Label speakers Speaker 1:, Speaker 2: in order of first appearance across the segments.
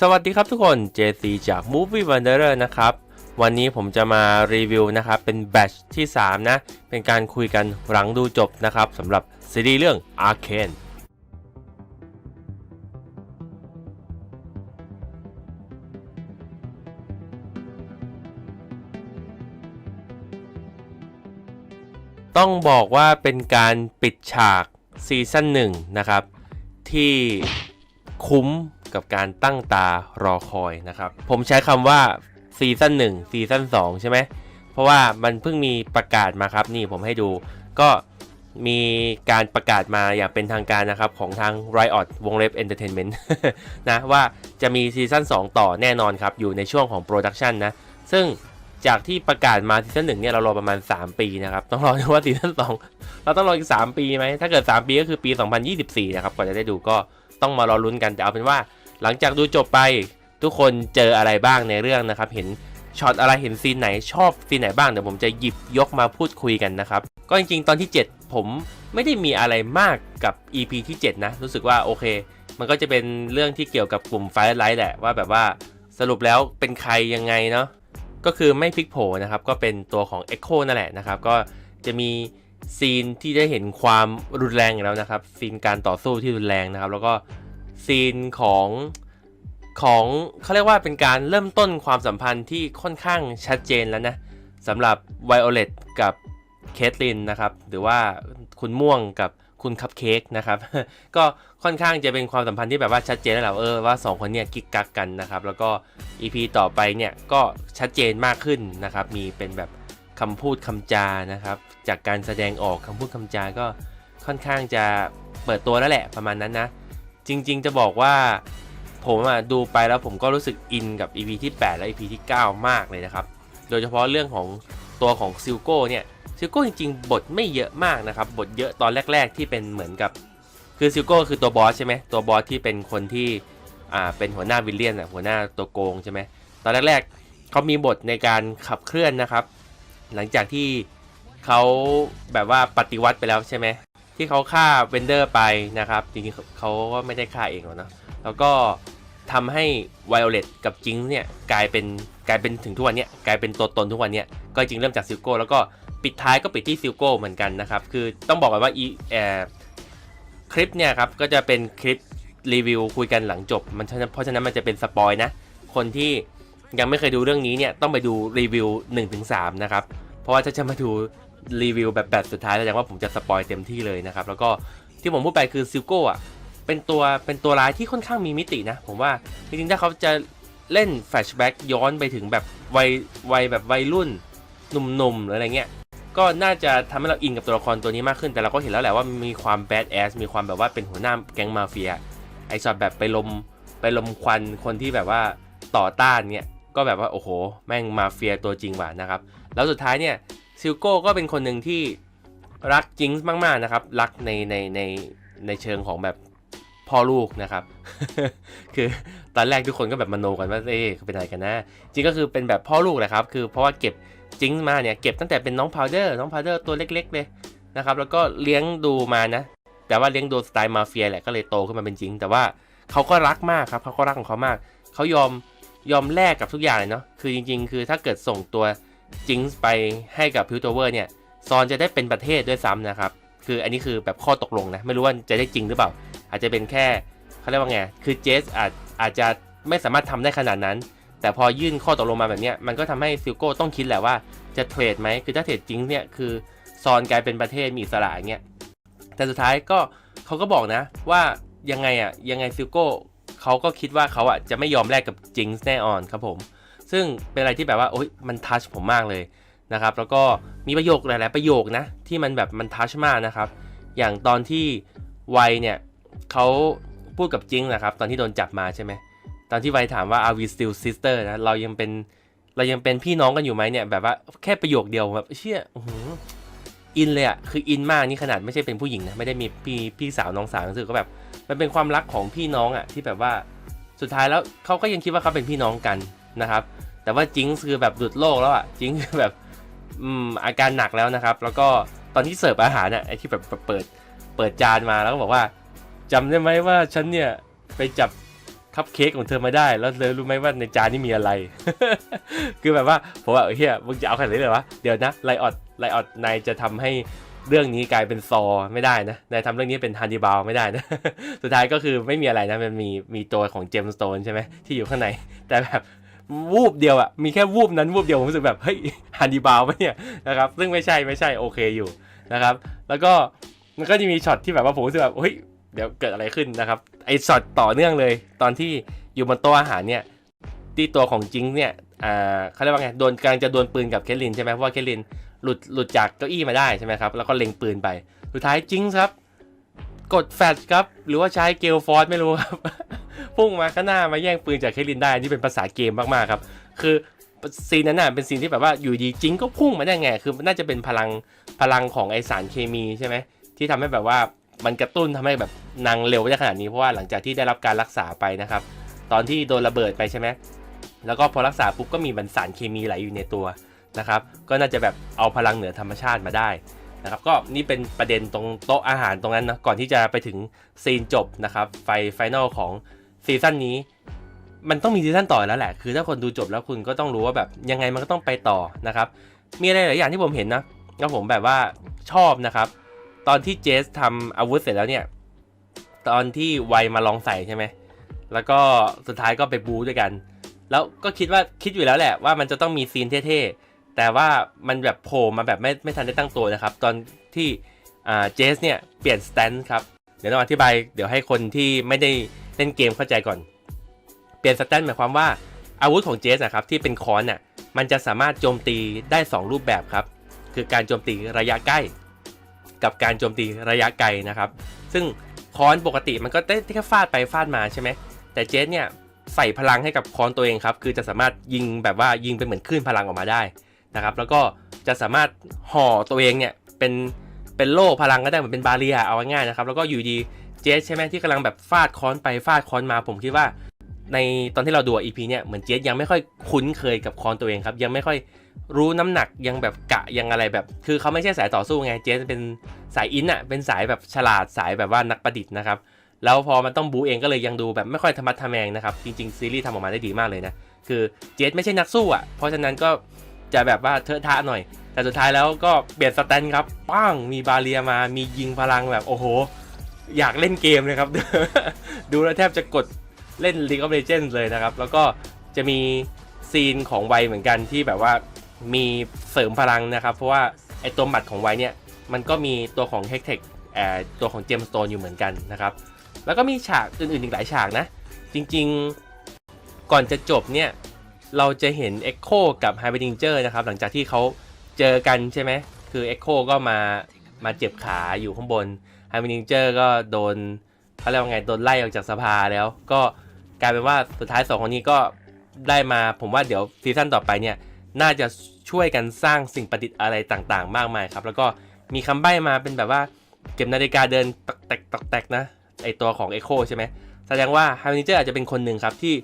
Speaker 1: สวัสดีครับทุกคน JC จาก Movie Wanderer นะครับ วันนี้ผมจะมารีวิวนะครับ เป็นแบชที่ 3 นะ เป็นการคุยกันหลังดูจบนะครับสำหรับซีรีส์เรื่อง Arcane ต้องบอกว่าเป็นการปิดฉากซีซั่นหนึ่งนะครับ ที่คุ้ม กับการตั้งตารอคอยนะครับ ผมใช้คำว่าซีซั่นหนึ่งซีซั่นสองใช่ไหม เพราะว่ามันเพิ่งมีประกาศมาครับ นี่ผมให้ดู ก็มีการประกาศมาอย่างเป็นทางการนะครับ ของทาง Riot วงเล็บ Entertainment นะว่าจะมีซีซั่น2 ต่อแน่นอนครับ อยู่ในช่วงของโปรดักชันนะ ซึ่งจากที่ประกาศมาซีซั่นหนึ่งเนี่ยเรารอประมาณ 3 ปีนะครับ ต้องรอดูว่าซีซั่น2เราต้องรออีก 3 ปีไหม ถ้าเกิด 3 ปีก็คือปี 2024 นะครับกว่าจะได้ดูก็ต้องมารอลุ้นกันแต่เอาเป็นว่า หลังจากดูจบไปทุกคนเจออะไรบ้างในเรื่องนะครับ เห็นช็อตอะไรเห็นซีนไหนชอบซีนไหนบ้างเดี๋ยวผมจะหยิบยกมาพูดคุยกันนะครับ ก็จริงๆ ตอนที่ 7 ผมไม่ได้มีอะไรมากกับ EP ที่ 7 นะ รู้สึกว่าโอเค มันก็จะเป็นเรื่องที่เกี่ยวกับกลุ่มไฟไลท์แหละว่าแบบว่าสรุปแล้วเป็นใครยังไงเนาะก็คือไม่พลิกโผนะครับ ก็เป็นตัวของ Echo นั่นแหละนะครับ ก็จะมีซีนที่ได้เห็นความรุนแรงแล้วนะครับ ซีนการต่อสู้ที่รุนแรงนะครับ แล้วก็ ซีนของของเขาเรียกว่าเป็นการเริ่มต้นความสัมพันธ์ที่ค่อนข้างชัดเจนแล้วนะสำหรับไวโอเลตกับเคทลินนะครับ หรือว่าคุณม่วงกับคุณคัพเค้กนะครับ ก็ค่อนข้างจะเป็นความสัมพันธ์ที่แบบว่าชัดเจนแล้วแหละเออว่าสองคนเนี่ยกิ๊กกักกันนะครับ แล้วก็ EP ต่อไปเนี่ยก็ชัดเจนมากขึ้นนะครับ มีเป็นแบบคำพูดคำจานะครับ จากการแสดงออกคำพูดคำจาก็ค่อนข้างจะเปิดตัวแล้วแหละประมาณนั้นนะ จริง ๆ จะบอกว่าผมอะดูไปแล้วผมก็รู้สึกอินกับ EP ที่ 8 และ EP ที่ 9 มากเลยนะครับ โดยเฉพาะเรื่องของตัวของซิลโก้เนี่ยซิลโก้จริง ๆ บทไม่เยอะมากนะครับ บทเยอะตอนแรก ๆ ที่เป็นเหมือนกับ คือซิลโก้คือตัวบอสใช่ไหมตัวบอสที่เป็นคนที่อ่าเป็นหัวหน้าวิลเลียนอะหัวหน้าตัวโกงใช่ไหมตอนแรก ๆเขามีบทในการขับเคลื่อนนะครับ หลังจากที่เขาแบบว่าปฏิวัติไปแล้วใช่ไหม ที่เขาฆ่าเวนเดอร์ไปนะครับจริงๆเขาก็ไม่ได้ฆ่าเองหรอกนะแล้วก็ทำให้ไวโอเลตกับจิงเนี่ยกลายเป็นกลายเป็นถึงทุกวันเนี้ยกลายเป็นตัวตนทุกวันเนี้ยก็จริงเริ่มจากซิลโก้แล้วก็ปิดท้ายก็ปิดที่ซิลโก้เหมือนกันนะครับ คือต้องบอกก่อนว่าอีเอ่อคลิปเนี่ยครับก็จะเป็นคลิปรีวิวคุยกันหลังจบมันเพราะฉะนั้นมันจะเป็นสปอยนะ คนที่ยังไม่เคยดูเรื่องนี้เนี่ยต้องไปดูรีวิว 1-3 นะครับ เพราะว่าถ้าจะมาดู รีวิวแบบแบบสุดท้ายแสดงว่าผมจะสปอยเต็มที่เลยนะครับ แล้วก็ที่ผมพูดไปคือซิลโก้อะเป็นตัวเป็นตัวร้ายที่ค่อนข้างมีมิตินะ ผมว่าจริงๆถ้าเขาจะเล่นแฟชแบ็กย้อนไปถึงแบบวัยวัยแบบวัยรุ่นหนุ่มๆหรืออะไรเงี้ยก็น่าจะทำให้เราอินกับตัวละครตัวนี้มากขึ้นแต่เราก็เห็นแล้วแหละว่ามีความแบดแอสมีความแบบว่าเป็นหัวหน้าแก๊งมาเฟียไอช็อตแบบไปลมไปลมควันคนที่แบบว่าต่อต้านเนี่ยก็แบบว่าโอ้โห แม่งมาเฟียตัวจริงว่ะนะครับ แล้วสุดท้ายเนี่ย ซิลโก้ก็เป็นคนหนึ่งที่รักจิงส์มาก ๆ นะครับ รักในในในในเชิงของแบบพ่อลูกนะครับ คือตอนแรกทุกคนก็แบบมโนกันว่าเอ๊ะเขาเป็นอะไรกันนะ จริงก็คือเป็นแบบพ่อลูกแหละครับ คือเพราะว่าเก็บจิงส์มาเนี่ยเก็บตั้งแต่เป็นน้องพาวเดอร์น้องพาวเดอร์ตัวเล็ก ๆ เลยนะครับ แล้วก็เลี้ยงดูมานะ แต่ว่าเลี้ยงดูสไตล์มาเฟียแหละก็เลยโตขึ้นมาเป็นจิง แต่ว่าเขาก็รักมากครับเขาก็รักของเขามากเขายอมยอมแลกกับทุกอย่างเลยเนาะคือจริง ๆ คือถ้าเกิดส่งตัว จิงส์ไปให้กับพิวโตเวอร์เนี่ยซอนจะได้เป็นประเทศด้วยซ้ำนะครับ คืออันนี้คือแบบข้อตกลงนะ ไม่รู้ว่าจะได้จริงหรือเปล่า อาจจะเป็นแค่เขาเรียกว่าไง คือเจสอาจอาจจะไม่สามารถทำได้ขนาดนั้น แต่พอยื่นข้อตกลงมาแบบนี้มันก็ทำให้ซิลโก้ต้องคิดแหละว่าจะเทรดไหม คือถ้าเทรดจริงเนี่ยคือซอนกลายเป็นประเทศมีอิสระอย่างเงี้ย แต่สุดท้ายก็เขาก็บอกนะว่ายังไงอะยังไงซิลโก้เขาก็คิดว่าเขาอะจะไม่ยอมแลกกับจิงส์แน่นอนครับผม ซึ่งเป็นอะไรที่แบบว่าโอ๊ยมันทัชผมมากเลยนะครับ แล้วก็มีประโยคหลาย ๆ ประโยคนะที่มันแบบมันทัชมากนะครับ อย่างตอนที่ไวเนี่ยเขาพูดกับจิงนะครับ ตอนที่โดนจับมาใช่ไหมตอนที่ไวถามว่า are we still sister นะเรายังเป็นเรายังเป็นพี่น้องกันอยู่ไหมเนี่ยแบบว่าแค่ประโยคเดียวแบบเชี่ยอื้อหืออินเลยอะคืออินมากนี่ขนาดไม่ใช่เป็นผู้หญิงนะไม่ได้มีพี่พี่สาวน้องสาวรู้สึกก็แบบ มันเป็นความรักของพี่น้องอะที่แบบว่าสุดท้ายแล้วเขาก็ยังคิดว่าเขาเป็นพี่น้องกันนะครับ แต่ว่าจิงคือแบบหลุดโลกแล้วอะจิงคือแบบอืมอาการหนักแล้วนะครับ แล้วก็ตอนที่เสิร์ฟอาหารน่ะไอที่แบบเปิดเปิดจานมาแล้วก็บอกว่าจำได้ไหมว่าฉันเนี่ยไปจับคัพเค้กของเธอมาได้ แล้วเธอรู้ไหมว่าในจานนี่มีอะไร คือแบบว่าผมว่าเฮียมึงจะเอาขนาดนี้เลยวะเดี๋ยวนะไลออดไลออดนายจะทำให้เรื่องนี้กลายเป็นซอไม่ได้นะนายทำเรื่องนี้เป็นฮันดิบาลไม่ได้นะ สุดท้ายก็คือไม่มีอะไรนะมันมีมีตัวของเจมส์สโตนใช่ไหมที่อยู่ข้างในแต่แบบ วูบเดียวอะมีแค่วูบนั้นวูบเดียวผมรู้สึกแบบเฮ้ยฮันดิบาลปะเนี่ยนะครับซึ่งไม่ใช่ไม่ใช่โอเคอยู่นะครับแล้วก็มันก็จะมีช็อตที่แบบว่าผมรู้สึกแบบเฮ้ยเดี๋ยวเกิดอะไรขึ้นนะครับไอช็อตต่อเนื่องเลย ตอนที่อยู่บนโต๊ะอาหารเนี่ยที่ตัวของจิงเนี่ยอ่าเขาเรียกว่าไงโดนกำลังจะโดนปืนกับเคทลินใช่ไหมเพราะว่าเคทลินหลุดหลุดจากเก้าอี้มาได้ใช่ไหมครับแล้วก็เล็งปืนไป สุดท้ายจิงครับ กดแฟลชครับ หรือว่าใช้เกลฟอร์สไม่รู้ครับ พุ่งมาข้างหน้ามาแย่งปืนจากเคลินได้อันนี้เป็นภาษาเกมมากๆครับ คือซีนนั้นน่ะเป็นซีนที่แบบว่าอยู่ดีจิงก็พุ่งมาได้ไง คือน่าจะเป็นพลังพลังของไอสารเคมีใช่ไหมที่ทำให้แบบว่ามันกระตุ้นทำให้แบบนางเร็วได้ขนาดนี้เพราะว่าหลังจากที่ได้รับการรักษาไปนะครับ ตอนที่โดนระเบิดไปใช่ไหมแล้วก็พอรักษาปุ๊บก็มีมันสารเคมีไหลอยู่ในตัวนะครับ ก็น่าจะแบบเอาพลังเหนือธรรมชาติมาได้นะครับ ก็นี่เป็นประเด็นตรงโต๊ะอาหารตรงนั้นนะก่อนที่จะไปถึงซีนจบนะครับไฟไฟนอลของ ซีซั่นนี้ มันต้องมีซีซั่นต่อแล้วแหละ คือถ้าคนดูจบแล้วคุณก็ต้องรู้ว่าแบบยังไงมันก็ต้องไปต่อนะครับ มีอะไรหลายอย่างที่ผมเห็นนะแล้วผมแบบว่าชอบนะครับ ตอนที่เจสทำอาวุธเสร็จแล้วเนี่ย ตอนที่ไวมาลองใส่ใช่ไหม แล้วก็สุดท้ายก็ไปบูด้วยกัน แล้วก็คิดว่าคิดอยู่แล้วแหละว่ามันจะต้องมีซีนเท่ๆ แต่ว่ามันแบบโผล่มาแบบไม่ไม่ทันได้ตั้งตัวนะครับ ตอนที่อ่าเจสเนี่ยเปลี่ยนสแตนครับ เดี๋ยวต้องอธิบาย เดี๋ยวให้คนที่ไม่ได้ เล่นเกมเข้าใจก่อน เปลี่ยนสแตนหมายความว่าอาวุธของเจสนะครับที่เป็นค้อนน่ะมันจะสามารถโจมตีได้ 2 รูปแบบครับ คือการโจมตีระยะใกล้ กับการโจมตีระยะไกลนะครับ ซึ่งค้อนปกติมันก็ได้แค่ฟาดไปฟาดมาใช่ไหมแต่เจสเนี่ยใส่พลังให้กับค้อนตัวเองครับ คือจะสามารถยิงแบบว่ายิงเป็นเหมือนคลื่นพลังออกมาได้นะครับ แล้วก็จะสามารถห่อตัวเองเนี่ยเป็นเป็นโล่พลังก็ได้เหมือนเป็นบาเรียเอาง่ายๆนะครับ แล้วก็อยู่ดี เจสใช่ไหมที่กำลังแบบฟาดค้อนไปฟาดค้อนมา ผมคิดว่า ในตอนที่เราดูอีพีเนี่ยเหมือนเจสยังไม่ค่อยคุ้นเคยกับค้อนตัวเองครับ ยังไม่ค่อยรู้น้ำหนักยังแบบกะยังอะไรแบบ คือเขาไม่ใช่สายต่อสู้ไงเจสเป็นสายอินอะเป็นสายแบบฉลาดสายแบบว่านักประดิษฐ์นะครับแล้วพอมันต้องบูเองก็เลยยังดูแบบไม่ค่อยธรรมัดทะแมงนะครับ จริง ๆ ซีรีส์ทำออกมาได้ดีมากเลยนะ คือเจสไม่ใช่นักสู้อะ เพราะฉะนั้นก็จะแบบว่าเทอะทะหน่อย แต่สุดท้ายแล้วก็เปลี่ยนสแตนครับปั้งมีบาเรียมามียิงพลังแบบโอ้โห อยากเล่นเกมเลยครับ ดูแล้วแทบจะกดเล่น League of Legends เลยนะครับ แล้วก็จะมีซีนของไวเหมือนกันที่แบบว่ามีเสริมพลังนะครับ เพราะว่าไอตัวหมัดของไวเนี่ย มันก็มีตัวของ h e c t e c ตัวของเจมสโตนอยู่เหมือนกันนะครับ แล้วก็มีฉากอื่น ๆ อีกหลายฉากนะ จริงๆก่อนจะจบเนี่ย เราจะเห็น Echo กับ h y p e r d i n g e r นะครับ หลังจากที่เขาเจอกันใช่ไหมคือ Echo ก็มา มาเจ็บขาอยู่ข้างบน h y p e r d i n g e r ก็โดนเขาเรียกว่าไงโดนไล่ออกจากสภาแล้ว ก็กลายเป็นว่าสุดท้ายสองคนนี้ก็ได้มาผมว่าเดี๋ยวซีซั่นต่อไปเนี่ยน่าจะช่วยกันสร้างสิ่งประดิษฐ์อะไรต่างๆ มากมายครับ แล้วก็มีคำใบ้มาเป็นแบบว่าเก็บนาฬิกาเดินตอกแตกตอกแตกนะไอตัวของ Echo ใช่ไหมแสดงว่า h a r m o n i z e r อาจจะเป็นคนหนึ่งครับที่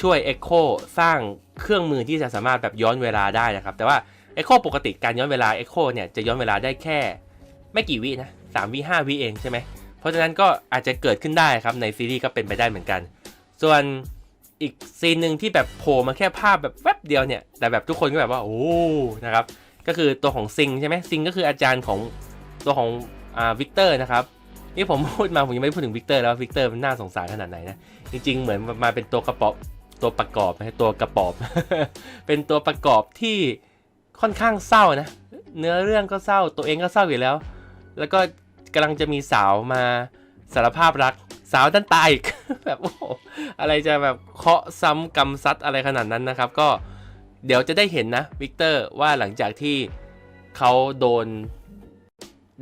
Speaker 1: ช่วย Echo สร้างเครื่องมือที่จะสามารถแบบย้อนเวลาได้นะครับ แต่ว่า Echo ปกติการย้อนเวลา Echo เนี่ยจะย้อนเวลาได้แค่ ไม่กี่วินะสามวิห้าวิเองใช่ไหมเพราะฉะนั้นก็อาจจะเกิดขึ้นได้ครับในซีรีส์ก็เป็นไปได้เหมือนกัน ส่วนอีกซีนหนึ่งที่แบบโผล่มาแค่ภาพแบบแวบเดียวเนี่ย แต่แบบทุกคนก็แบบว่าโอ้นะครับก็คือตัวของซิงใช่ไหมซิงก็คืออาจารย์ของตัวของอ่าวิกเตอร์นะครับนี่ผมพูดมาผมยังไม่ได้พูดถึงวิกเตอร์แล้ววิกเตอร์มันน่าสงสารขนาดไหนนะจริง ๆ เหมือนมาเป็นตัวกระป๋อบตัวประกอบนะตัวกระป๋อบ เป็นตัวประกอบที่ค่อนข้างเศร้านะ เนื้อเรื่องก็เศร้าตัวเองก็เศร้าอยู่แล้ว แล้วก็กำลังจะมีสาวมาสารภาพรักสาวดันตายอีก แบบโอ้โหอะไรจะแบบเคาะซ้ำกำซัดอะไรขนาดนั้นนะครับ ก็เดี๋ยวจะได้เห็นนะวิกเตอร์ว่าหลังจากที่เขาโดน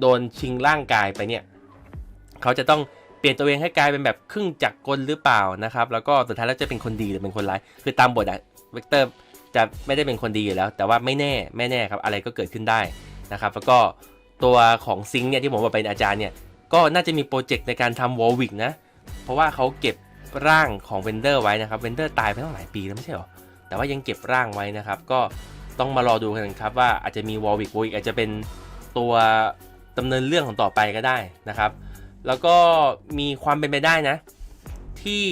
Speaker 1: โดนชิงร่างกายไปเนี่ย เขาจะต้องเปลี่ยนตัวเองให้กลายเป็นแบบครึ่งจักรกลหรือเปล่านะครับ แล้วก็สุดท้ายแล้วจะเป็นคนดีหรือเป็นคนร้าย คือตามบทอะวิกเตอร์จะไม่ได้เป็นคนดีอยู่แล้ว แต่ว่าไม่แน่ไม่แน่ครับอะไรก็เกิดขึ้นได้นะครับ แล้วก็ ตัวของซิงค์เนี่ยที่ผมบอกเป็นอาจารย์เนี่ยก็น่าจะมีโปรเจกต์ในการทำวอลวิกนะ เพราะว่าเขาเก็บร่างของเวนเดอร์ไว้นะครับเวนเดอร์ตายไปตั้งหลายปีแล้วไม่ใช่หรอ แต่ว่ายังเก็บร่างไว้นะครับ ก็ต้องมารอดูกันครับว่าอาจจะมีวอลวิกวอลวิกอาจจะเป็นตัวดำเนินเรื่องของต่อไปก็ได้นะครับ แล้วก็มีความเป็นไปได้นะทที่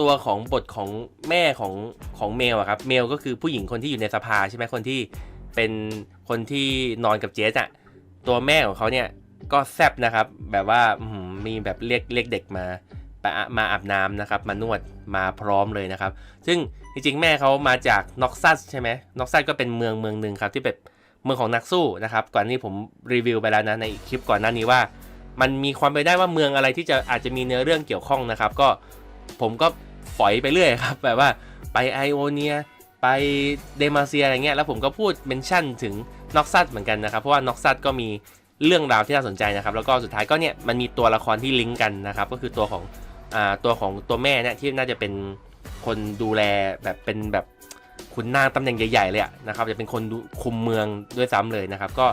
Speaker 1: ตัวของบทของแม่ของของเมลอะครับเมลก็คือผู้หญิงคนที่อยู่ในสภาใช่ไหมคนที่เป็นคนที่นอนกับเจสอะ ตัวแม่ของเขาเนี่ยก็แซบนะครับ แบบว่ามีแบบเรียกเรียกเด็กมาปอะมาอาบน้ำนะครับ มานวดมาพร้อมเลยนะครับ ซึ่งจริงๆ แม่เขามาจากน็อกซัสใช่ไหมน็อกซัสก็เป็นเมืองเมืองหนึ่งครับที่เป็นเมืองของนักสู้นะครับ ก่อนนี้ผมรีวิวไปแล้วนะในคลิปก่อนหน้านี้ว่า มันมีความไปได้ว่าเมืองอะไรที่จะอาจจะมีเนื้อเรื่องเกี่ยวข้องนะครับ ก็ผมก็ฝอยไปเรื่อยครับ แบบว่าไปไอโอเนียไปเดมาเซียอะไรเงี้ยแล้วผมก็พูดเมนชั่นถึง น็อกซัสเหมือนกันนะครับ เพราะว่าน็อกซัสก็มีเรื่องราวที่น่าสนใจนะครับ แล้วก็สุดท้ายก็เนี่ยมันมีตัวละครที่ลิงก์กันนะครับ ก็คือตัวของอ่าตัวของตัวแม่เนี่ยที่น่าจะเป็นคนดูแลแบบเป็นแบบคุณนางตำแหน่งใหญ่ๆเลยอะนะครับจะเป็นคนคุมเมืองด้วยซ้ำเลยนะครับ ก็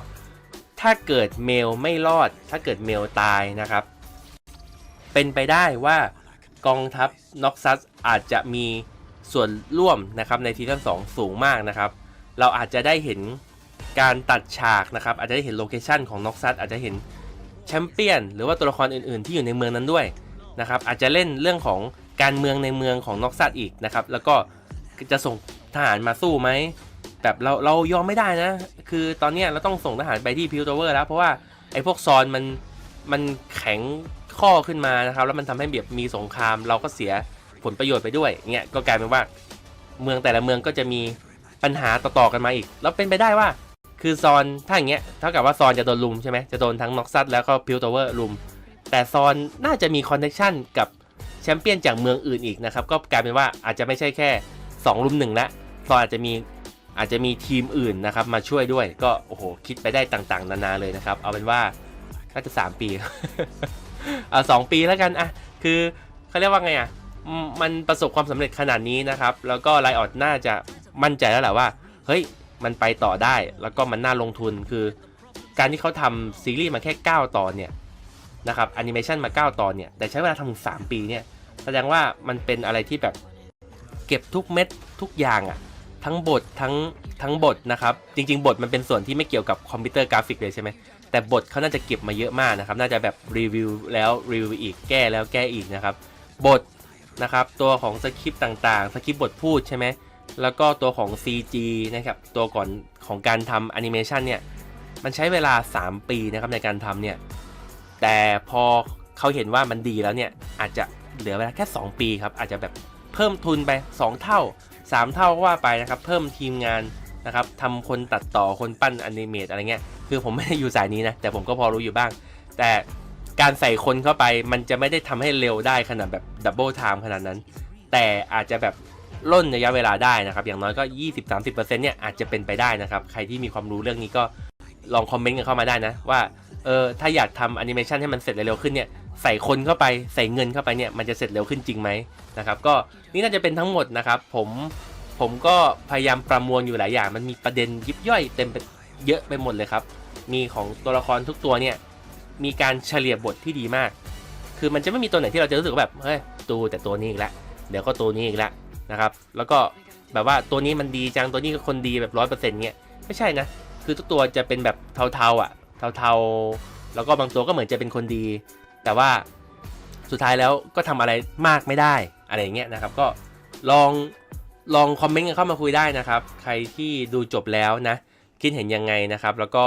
Speaker 1: ถ้าเกิดเมลไม่รอด ถ้าเกิดเมลตายนะครับ เป็นไปได้ว่ากองทัพน็อกซัสอาจจะมีส่วนร่วมนะครับในซีซั่น2สูงมากนะครับ เราอาจจะได้เห็น การตัดฉากนะครับ อาจจะได้เห็นโลเคชันของน็อกซัสอาจจะเห็นแชมเปี้ยน หรือว่าตัวละครอื่นๆ ที่อยู่ในเมืองนั้นด้วยนะครับ อาจจะเล่นเรื่องของการเมืองในเมืองของน็อกซัสอีกนะครับ แล้วก็จะส่งทหารมาสู้ไหมแบบเราเรายอมไม่ได้นะ คือตอนนี้เราต้องส่งทหารไปที่พิวโตเวอร์แล้ว เพราะว่าไอ้พวกซอนมันมันแข็งข้อขึ้นมานะครับ แล้วมันทำให้แบบมีสงคราม เราก็เสียผลประโยชน์ไปด้วยเงี้ยก็กลายเป็นว่าเมืองแต่ละเมืองก็จะมีปัญหาต่อๆกันมาอีก แล้วเป็นไปได้ว่า คือซอนถ้าอย่างเงี้ยเท่ากับว่าซอนจะโดนลุมใช่ไหมจะโดนทั้งน็อกซัสแล้วก็พิวตเวอร์ลุม แต่ซอนน่าจะมีคอนเนคชั่นกับแชมเปี้ยนจากเมืองอื่นอีกนะครับ ก็กลายเป็นว่าอาจจะไม่ใช่แค่2ลุมหนึ่งละซอนอาจจะมีอาจจะมีทีมอื่นนะครับมาช่วยด้วยก็โอ้โหคิดไปได้ต่างๆ นานาเลยนะครับ เอาเป็นว่าน่าจะ 3 ปีเอาสองปีแล้วกันอะคือเขาเรียกว่าไงอะมมันประสบความสำเร็จขนาดนี้นะครับ แล้วก็ไลออดน่าจะมั่นใจแล้วแหละว่า เฮ้ย มันไปต่อได้ แล้วก็มันน่าลงทุนคือ การที่เขาทำซีรีส์มาแค่ 9 ตอนเนี่ยนะครับแอนิเมชันมา 9 ตอนเนี่ย แต่ใช้เวลาทำถึง3ปีเนี่ย แสดงว่ามันเป็นอะไรที่แบบเก็บทุกเม็ดทุกอย่างอะทั้งบททั้งทั้งบทนะครับ จริง ๆ บทมันเป็นส่วนที่ไม่เกี่ยวกับคอมพิวเตอร์กราฟิกเลยใช่ไหมแต่บทเขาน่าจะเก็บมาเยอะมากนะครับ น่าจะแบบรีวิวแล้วรีวิวอีกแก้แล้วแก้อีกนะครับ บทนะครับตัวของสคริปต์ต่างๆ สคริปต์บทพูดใช่ไหม แล้วก็ตัวของ CG นะครับตัวก่อนของการทำแอนิเมชันเนี่ยมันใช้เวลา 3 ปีนะครับในการทำเนี่ยแต่พอเขาเห็นว่ามันดีแล้วเนี่ยอาจจะเหลือเวลาแค่ 2 ปีครับอาจจะแบบเพิ่มทุนไป 2 เท่า 3 เท่าก็ว่าไปนะครับเพิ่มทีมงานนะครับทำคนตัดต่อคนปั้นอนิเมตอะไรเงี้ยคือผมไม่ได้อยู่สายนี้นะแต่ผมก็พอรู้อยู่บ้าง แต่การใส่คนเข้าไปมันจะไม่ได้ทำให้เร็วได้ขนาดแบบดับเบิลไทม์ขนาดนั้น แต่อาจจะแบบ ล่นระยะเวลาได้นะครับ อย่างน้อยก็ 20-30%เนี่ยอาจจะเป็นไปได้นะครับ ใครที่มีความรู้เรื่องนี้ก็ลองคอมเมนต์กันเข้ามาได้นะ ว่าเออถ้าอยากทำแอนิเมชันให้มันเสร็จเร็วขึ้นเนี่ยใส่คนเข้าไปใส่เงินเข้าไปเนี่ยมันจะเสร็จเร็วขึ้นจริงไหมนะครับก็นี่น่าจะเป็นทั้งหมดนะครับ ผมผมก็พยายามประมวลอยู่หลายอย่าง มันมีประเด็นยิบย่อยเต็มไปเยอะไปหมดเลยครับ มีของตัวละครทุกตัวเนี่ยมีการเฉลี่ยบทที่ดีมาก คือมันจะไม่มีตัวไหนที่เราจะรู้สึกว่าแบบเฮ้ยตูแต่ตัวนี้อีกแล้วเดี๋ยวก็ตัวนี้อีกแล้ว นะครับ แล้วก็แบบว่าตัวนี้มันดีจังตัวนี้ก็คนดีแบบร้อยเปอร์เซ็นต์เงี้ยไม่ใช่นะ คือทุกตัวจะเป็นแบบเทาๆอะ เทาๆ แล้วก็บางตัวก็เหมือนจะเป็นคนดี แต่ว่าสุดท้ายแล้วก็ทำอะไรมากไม่ได้อะไรเงี้ยนะครับ ก็ลองลองคอมเมนต์กันเข้ามาคุยได้นะครับ ใครที่ดูจบแล้วนะ คิดเห็นยังไงนะครับ แล้วก็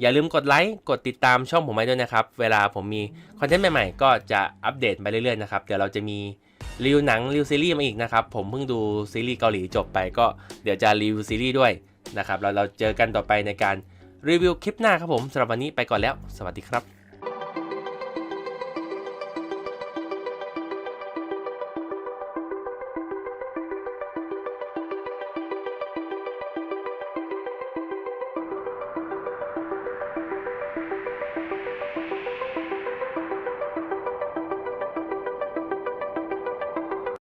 Speaker 1: อย่าลืมกดไลค์กดติดตามช่องผมไว้ด้วยนะครับ เวลาผมมีคอนเทนต์ใหม่ๆ ก็จะอัปเดตไปเรื่อยๆนะครับ เดี๋ยวเราจะมี รีวิวหนังรีวิวซีรีส์มาอีกนะครับ ผมเพิ่งดูซีรีส์เกาหลีจบไปก็เดี๋ยวจะรีวิวซีรีส์ด้วยนะครับเราเราเจอกันต่อไปในการรีวิวคลิปหน้าครับผมสำหรับวันนี้ไปก่อนแล้ว สวัสดีครับ